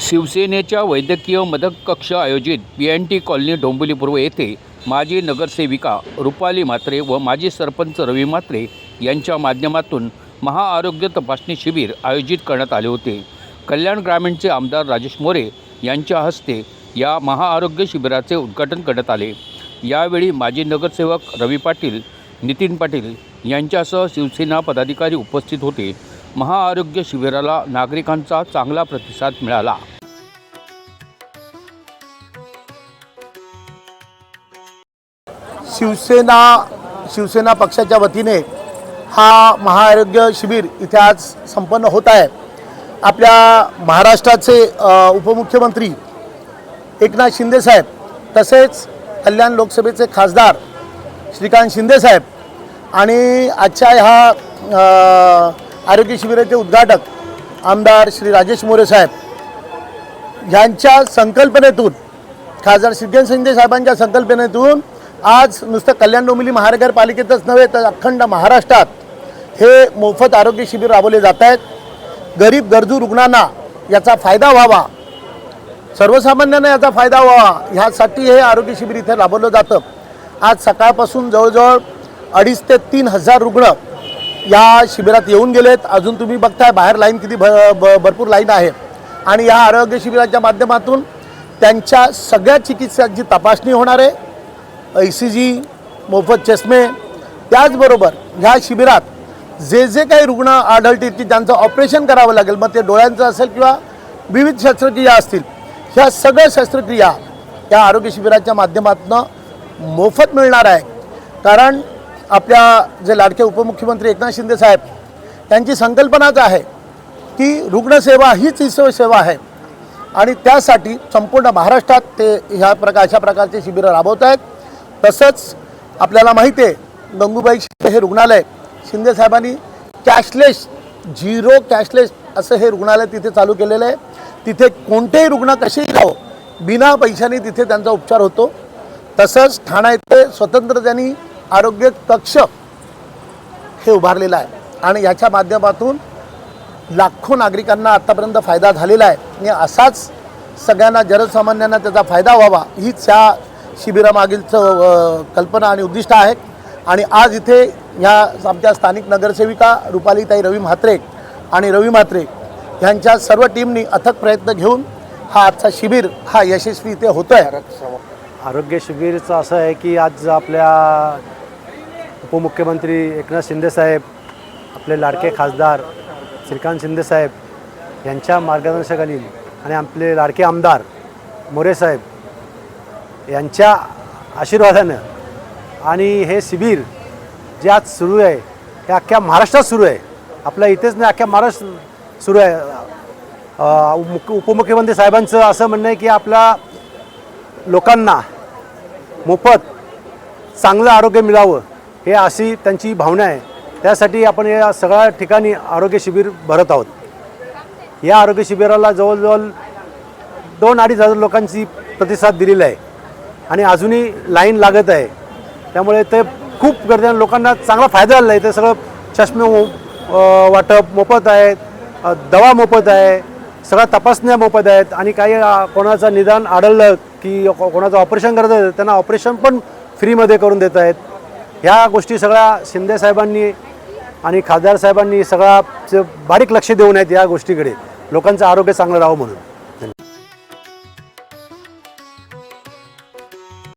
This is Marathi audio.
शिवसेनेच्या वैद्यकीय मदत कक्ष आयोजित P N T colony Dombivli पूर्व येथे माजी नगरसेविका रुपाली म्हात्रे व माजी सरपंच रवी म्हात्रे यांच्या माध्यमातून महाआरोग्य तपासणी शिबिर आयोजित करण्यात आले होते. कल्याण ग्रामीणचे आमदार राजेश मोरे यांच्या हस्ते या महाआरोग्य शिबिराचे उद्घाटन करण्यात आले. यावेळी माजी नगरसेवक रवी पाटील नितीन पाटील यांच्यासह शिवसेना पदाधिकारी उपस्थित होते. महाआरोग्य शिबिराला नागरिकांचा चांगला प्रतिसाद मिळाला. शिवसेना शिवसेना पक्षाच्या वतीने हा महाआरोग्य शिबिर इथे आज संपन्न होत आहे. आपल्या महाराष्ट्राचे उपमुख्यमंत्री एकनाथ शिंदेसाहेब तसेच कल्याण लोकसभेचे खासदार श्रीकांत शिंदेसाहेब आणि आजच्या ह्या आरोग्य शिबिराचे उद्घाटक आमदार श्री राजेश मोरे साहेब. यांच्या संकल्पनेतून खासदार सिद्धेन शिंदे साहेबांच्या संकल्पनेतून आज नुसतं कल्याण डोंबिवली महानगरपालिकेतच नव्हे तर अखंड महाराष्ट्रात हे मोफत आरोग्य शिबिर राबवले जात आहेत. गरीब गरजू रुग्णांना याचा फायदा व्हावा. सर्वसामान्यांना याचा फायदा व्हावा. ह्यासाठी हे आरोग्य शिबिर इथे राबवलं जातं. आज सकाळपासून जवळजवळ अडीच ते तीन हजार रुग्ण या शिबिरात येऊन गेलेत. अजून तुम्ही बघताय बाहेर लाईन किती भ ब- भरपूर लाईन आहे. आणि या आरोग्य शिबिराच्या माध्यमातून त्यांच्या सगळ्या चिकित्साची तपासणी होणार आहे. ई सी जी मोफत चष्मे. त्याचबरोबर ह्या शिबिरात जे जे काही रुग्ण आढळतील की ज्यांचं ऑपरेशन करावं लागेल मग ते डोळ्यांचं असेल किंवा विविध शस्त्रक्रिया असतील ह्या सगळ्या शस्त्रक्रिया या आरोग्य शिबिराच्या माध्यमातून मोफत मिळणार आहे. कारण आपल्या जे लाडके उपमुख्यमंत्री एकनाथ शिंदे साहेब त्यांची संकल्पनाच आहे की रुग्णसेवा हीच ही सेवा आहे. आणि त्यासाठी संपूर्ण महाराष्ट्रात ते ह्या प्रकार अशा प्रकारचे शिबिरं राबवत आहेत. तसंच आपल्याला माहिती आहे गंगूबाई शिंदे हे रुग्णालय शिंदे साहेबांनी कॅशलेस झिरो कॅशलेस असं हे रुग्णालय तिथे चालू केलेलं आहे. तिथे कोणतेही रुग्ण कसेही राहो बिना पैशाने तिथे त्यांचा उपचार होतो. तसंच ठाणा येथे स्वतंत्र त्यांनी आरोग्य कक्ष हे उभारलेलं आहे. आणि याच्या माध्यमातून लाखो नागरिकांना आत्तापर्यंत फायदा झालेला आहे. आणि असाच सगळ्यांना जनसामान्यांना त्याचा फायदा व्हावा हीच या शिबिरामागीलचं कल्पना आणि उद्दिष्ट आहे. आणि आज इथे ह्या आमच्या स्थानिक नगरसेविका रुपालीताई रवी म्हात्रे आणि रवी म्हात्रे ह्यांच्या सर्व टीमनी अथक प्रयत्न घेऊन हा आजचा शिबिर हा यशस्वी इथे होतो आहे आरोग्य शिबिरचं असं आहे की आज आपल्या उपमुख्यमंत्री एकनाथ शिंदेसाहेब आपले लाडके खासदार श्रीकांत शिंदेसाहेब यांच्या मार्गदर्शनाखाली आणि आपले लाडके आमदार मोरेसाहेब यांच्या आशीर्वादानं आणि हे शिबिर जे आज सुरू आहे हे अख्ख्या महाराष्ट्रात सुरू आहे. आपल्या इथेच नाही अख्ख्या महाराष्ट्र सुरू आहे. मुख- उपमुख्यमंत्री साहेबांचं असं म्हणणं आहे की आपल्या लोकांना मोफत चांगलं आरोग्य मिळावं हे अशी त्यांची भावना आहे. त्यासाठी आपण या सगळ्या ठिकाणी आरोग्य शिबिर भरत आहोत. या आरोग्य शिबिराला जवळजवळ दोन अडीच हजार लोकांची प्रतिसाद दिलेला आहे. आणि अजूनही लाईन लागत आहे. त्यामुळे ते खूप गर्दी लोकांना चांगला फायदा झाला आहे. ते सगळं चष्मे वाटप मोफत आहे. दवा मोफत आहे. सगळ्या तपासण्या मोफत आहेत आणि काही कोणाचं निदान आढळलं की कोणाचं ऑपरेशन करत आहेत त्यांना ऑपरेशन पण फ्रीमध्ये करून देत आहेत. ह्या गोष्टी सगळ्या शिंदे साहेबांनी आणि खासदार साहेबांनी सगळ्या बारीक लक्ष देऊन आहेत या गोष्टीकडे. लोकांचं आरोग्य चांगलं राहावं म्हणून.